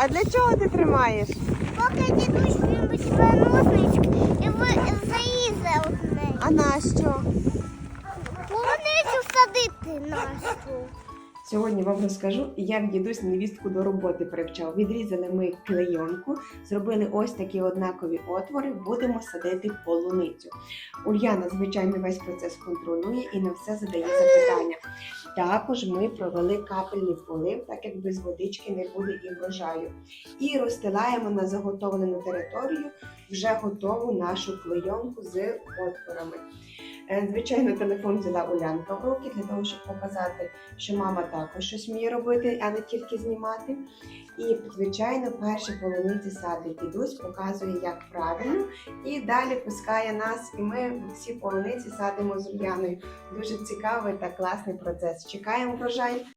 А для чого ти тримаєш? Поки дідусь любить переносочок і ви одне. неї. А нащо? Полуницю садити нашу. Сьогодні вам розкажу, як дідусь невістку до роботи привчав. Відрізали ми клейонку, зробили ось такі однакові отвори, будемо садити полуницю. Ульяна, звичайно, весь процес контролює і на все задає запитання. Також ми провели капельний полив, так як без водички не буде і врожаю. І розстилаємо на заготовлену територію вже готову нашу клейонку з отворами. Е, Звичайно, телефон взяла Улянка в руки для того, щоб показати, що мама також щось вміє робити, а не тільки знімати. І, звичайно, перші полуниці садить дідусь, показує, як правильно, і далі пускає нас. І ми всі полуниці садимо з Ульяною. Дуже цікавий та класний процес. Чекаємо врожай.